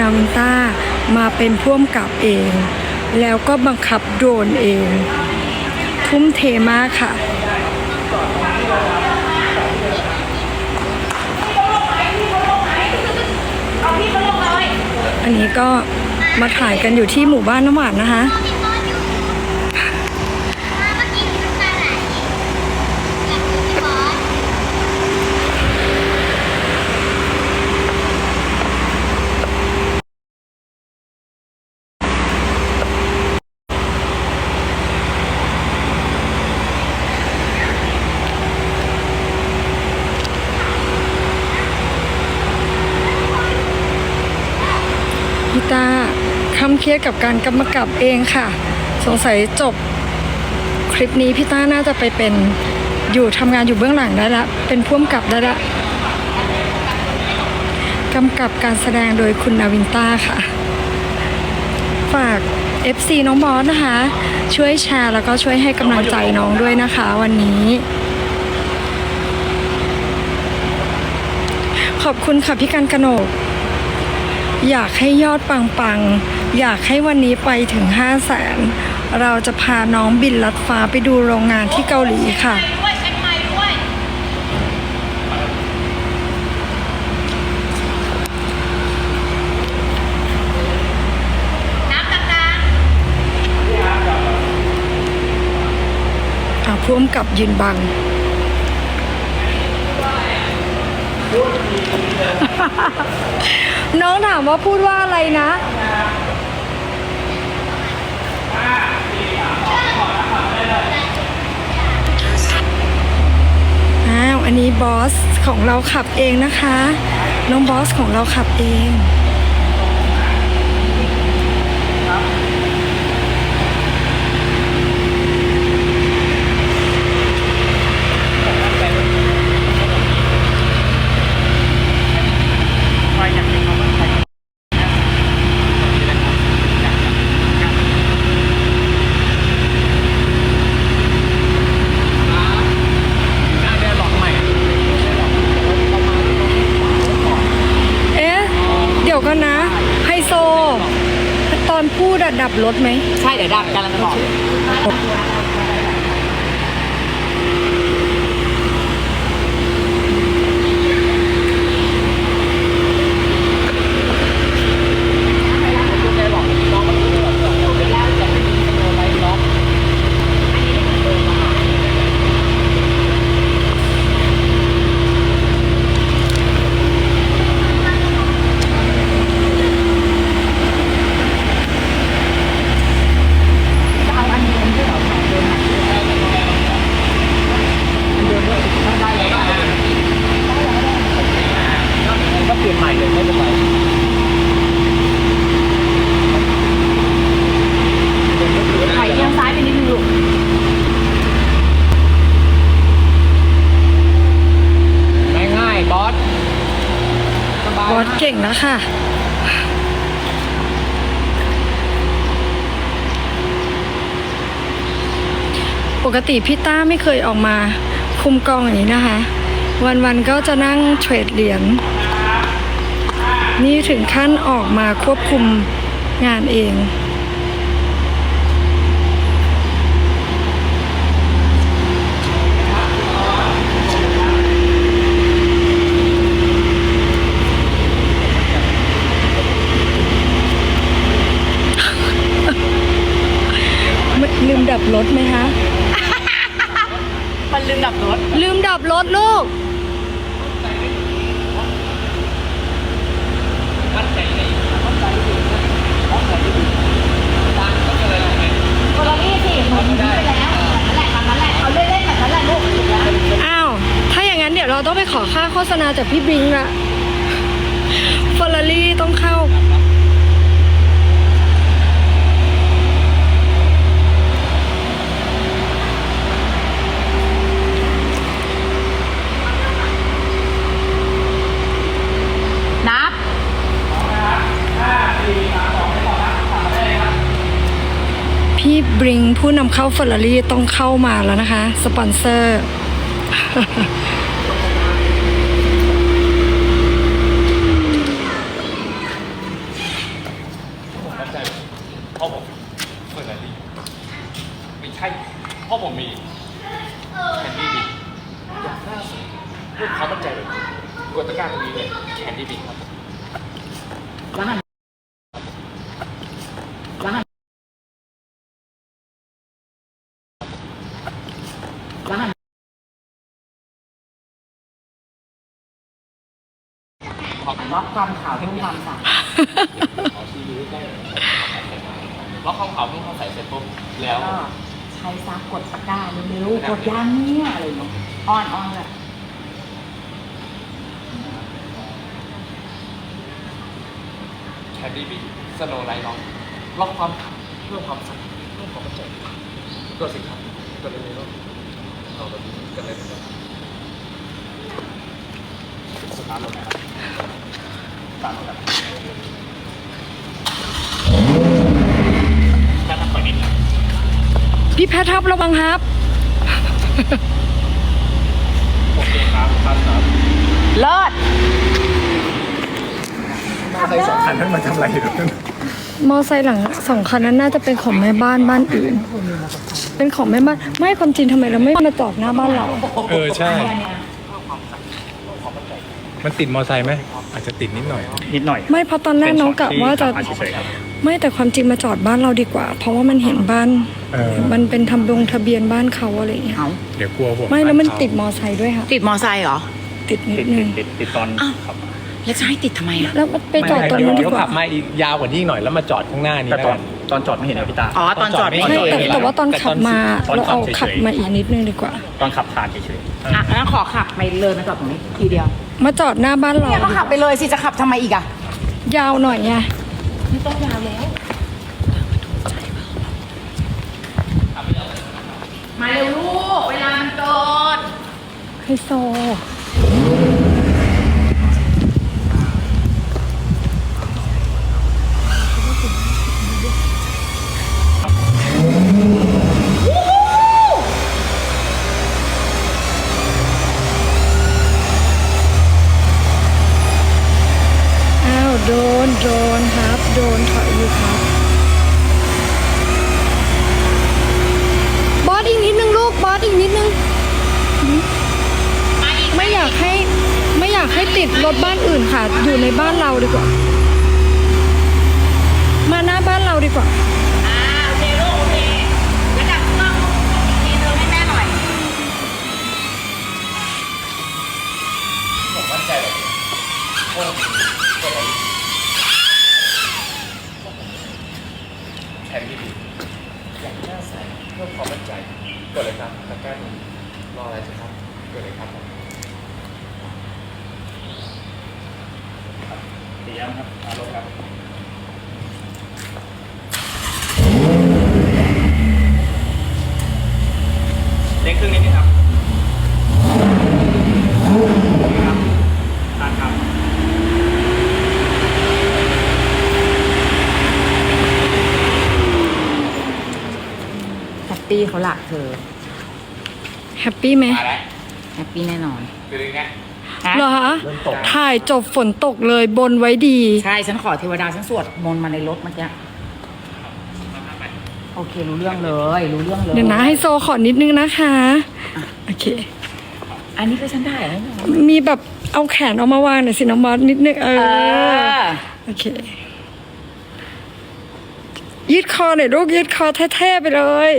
นาวินต้ามาเป็นพ่วมกับเอง แล้วก็บังคับโดรนเอง ทุ่มเทมากค่ะอันนี้ก็มาถ่ายกันอยู่ที่หมู่บ้านน้ำหวานนะคะ มีบอสอยู่มาเมื่อกี้มีน้ำตาไหลอยากดูพี่บอส พี่ตาคำ เครียดกับการกำกับเองค่ะ สงสัยจบคลิปนี้พี่ต้าน่าจะไปเป็นอยู่ทำงานอยู่เบื้องหลังได้ละ เป็นพ่วมกับได้ละกำกับการแสดงโดยคุณนาวินต้าค่ะ ฝาก FC น้องบอสนะคะ ช่วยแชร์แล้วก็ช่วยให้กำลังใจน้องด้วยนะคะ วันนี้ ขอบคุณค่ะพี่กันกนก อยากให้ยอดปังๆ อยากให้วันนี้ไปถึง 5 0 0แสนเราจะพาน้องบินลัดฟ้าไปดูโรงงานที่เกาหลีค่ะด้วยเช็คไมค์ด้วยน้ำดังอ่าพ่วมกับยืนบัง น้องถามว่าพูดว่าอะไรนะ อ้าว อันนี้บอสของเราขับเองนะคะ น้องบอสของเราขับเอง เอ๊ะ เดี๋ยวกันนะ ไฮโซ ตอนพูดอะดับ รถไหม ใช่เดี๋ยวดับกำลังจะบอก ก็เปลี่ยนใหม่เลยไม่เป็นไร ๆไหลเอียงซ้ายไปนิดนึงลูก ง่ายๆบอสสบาย บอสเก่งแล้วค่ะ ปกติพี่ต้าไม่เคยออกมาคุมกองอย่างนี้นะคะ วันๆก็จะนั่งเทรดเหรียญนี่ถึงขั้นออกมาควบคุมงานเอง ไม่ลืมดับ รถไหมคะ มันลืมดับรถ ลืมดับรถลูกคนละนี่สิหนูยิ้มไปแล้วนั่นแหละทำนั่นแหละเอาเล่นๆแบบนั้นแหละลูกถูกแล้วอ้าว ถ้าอย่างนั้นเดี๋ยวเราต้องไปขอค่าโฆษณาจากพี่บิงละ ริงผู้นำเข้าเฟอร์รารี่ต้องเข้ามาแล้วนะคะ สปอนเซอร์เพราะผมมีแคนดี้บีอยากน้าสดเพื่ความมั่นใจเลยนี้กดตะกร้าตรงนี้เลยแคนดี้บีครับ ล็อกความขาวเพิ่มความใสขอชี้ดูใกล้ๆหน่อยล็อกข้อเขาเพิ่งเข้าใส่เสร็จปุ๊บแล้วก็ใช้ซักกดตะกร้าเร็วๆกดยังเนี่ยอะไรอย่างเงี้ยอ้อนอ้อนเลยแคนดี้บินสโนว์ไลท์ล็อกล็อกความเพิ่มความสั่นเพิ่มความมั่นใจกดสิครับกดเลยเลยลูกเอาแบบนี้กันเลยนะครับสตาร์ทรถนะครับส ตาร์ทรถครับแค่ทำเปิดนิดนึงพี่แพทครับระวังครับ โอเคครับครับครับเลิศมาใส่สองคันท่านมาทำอะไรอยู่ตรงนั้นมอไซค์หลังสองคันนั้นน่าจะเป็นของแม่บ้านบ้านอื่น เป็นของแม่บ้าน ไม่ความจริงทำไมเราไม่มาจอดหน้าบ้านเรา เออ ใช่ มันติดมอไซค์ไหม อาจจะติดนิดหน่อย นิดหน่อยไม่เพราะตอนแรกน้องกะว่าจะเฉยๆครับ ไม่แต่ความจริงมาจอดบ้านเราดีกว่า เพราะว่ามันเห็นบ้าน เออ มันเป็นทำลงทะเบียนบ้านเขาอะไรอย่างเงี้ยเอาเดี๋ยวกลัวผมไม่แล้วมันเขาติดมอไซค์ด้วยค่ะ ติดมอไซค์เหรอ ติดนิดติดนึติดงติดติดตอนอ้าว ขับมาแล้วจะให้ติดทำไมอะ แล้วไปจอดตรงนู้นดีเดี๋ยวกว่าขับมาอีกยาวกว่านี้อีกหน่อยแล้วมาจอดข้างหน้านี้แต่แล้วตอกันนตอนจอดไม่เห็นนะพี่ตา อ๋อ ตอนจอดไม่ใช่เห็น แต่แต่ว่าตอนขับมาตอนเราขับเอาเฉยๆ ขับมาอีกนิดนึงดีกว่า ตอนขับผ่านเฉย อะงั้นขอขับไปเลยมาจอดตรงนี้ทีเดียวมาจอดหน้าบ้านเรา เนี่ยก็ขับไปเลยสิจะขับทำไมอีกอะ ยาวหน่อยไงไม่ต้องยาวแล้วมาเร็วลูก เวลามันเกินไฮโซ อยากให้ไม่อยากให้ติดรถบ้านอื่นค่ะ อยู่ในบ้านเราดีกว่า มาหน้าบ้านเราดีกว่าอ่าโอเคลูกโอเคแล้วดับเครื่องอีกทีนึงให้แม่หน่อยๆผมมั่นใจแบบนี้โอ้กดอะไรแคนดี้บินอยากหน้าใสเพิ่มความมั่นใจกดเลยครับตะกร้าหนึ่งรออะไรสิครับกดเลยครับผม เตรียมครับเอาลงครับเล็กครึ่งนิดนึงครับครับทานครับแฮปปี้เขาหลักเธอ แฮปปี้ไหมมาแล้วแฮปปี้แน่นอน คือไงฮะ เหรอคะเริ่มตกถ่ายจบฝนตกเลยบนไว้ดี ใช่ฉันขอเทวดาฉันสวดมนต์มาในรถเมื่อกี้โอเครู้เรื่องเลยรู้เรื่องเลยเดี๋ยวนะให้โซขอนิดนึงนะคะโอเค อันนี้คือฉันได้เหรอมีแบบเอาแขนออกมาวางหน่อยสิน้องบอสนิดนึงเอเอออโอเคยืดคอหน่อยลูกยืดคอแท้ๆไปเลย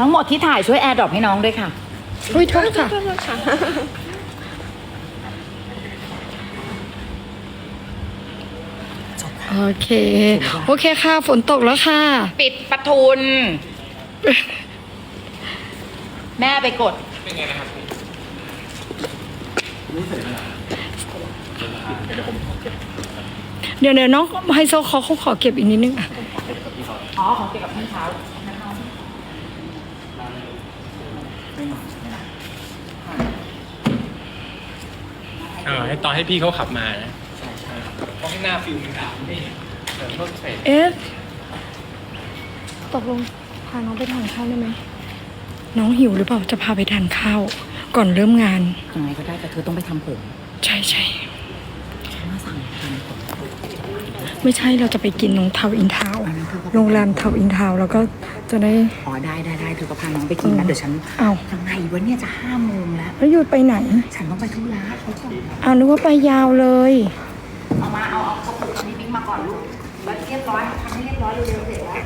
ทั้งหมดที่ถ่ายช่วยแอร์ดรอปให้น้องด้วยค่ะ อุ้ยโทษค่ะ โอเค โอเคค่ะ ฝนตกแล้วค่ะ ปิดประทุน แม่ไปกด เป็นไงนะครับพี่เดี๋ยวเดี๋ยวน้องไฮโซขอเขาขอเก็บอีกนิดนึงอะ อ๋อ ของเกี่ยวกับพี่เช้า ออให้ตอนให้พี่เขาขับมานะเพราะข้างหน้าฟิลมันดำนี่เหมือนรถเทรดเอ๊ะตกลงพาน้องไปทานข้าวได้ไหม น้องหิวหรือเปล่าจะพาไปทานข้าว ก่อนเริ่มงาน ยังไงก็ได้แต่เธอต้องไปทำผม ใช่ใช่ ไม่ใช่เราจะไปกินตรงเทาอินทาวน์โรงแรมเทาอินทาวน์แล้วก็จะได้ อ๋อได้ได้ได้เธอก็พาน้องไปกินนะเดี๋ยวฉันเอายังไงวะเนี่ยจะห้าโมงแล้วแล้วหยุดไปไหนฉันต้องไปธุระเขาส่งเอานึกว่าไปยาวเลย เอามาเอาเอากระปุกนี้บิ๊กมาก่อนลูกแล้วเรียบร้อยทำให้เรียบร้อยเร็วๆเสร็จแล้ว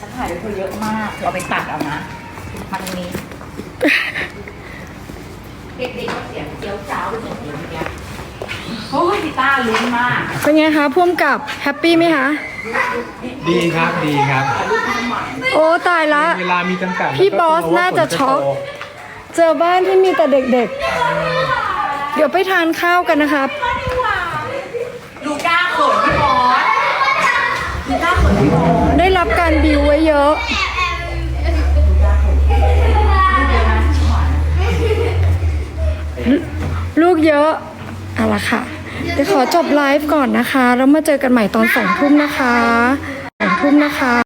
ฉันถ่ายไว้เธอเยอะมากเธอเอาไปตัดเอานะมาตรงนี้ เด็กๆก็เสียงเจียวจ้าวไปหมดเลยเมื่อกี้ โอ้ยพี่ต้าลุ้นมากเป็นไงคะพ่วมกับแฮปปี้ไหมคะ ดีครับดีครับ โอ้ตายละ เวลามีจำกัดพี่บอสน่าจะช็อกเจอบ้านที่มีแต่เด็กๆ เดี๋ยวไปทานข้าวกันนะครับ ลูก้าเขินพี่บอสลูก้าเขินพี่บอสได้รับการบิวไว้เยอะ ลูกเยอะ เอาละค่ะ เดี๋ยวขอจบไลฟ์ก่อนนะคะ แล้วมาเจอกันใหม่ตอนสองทุ่มนะคะสองทุ่มนะคะ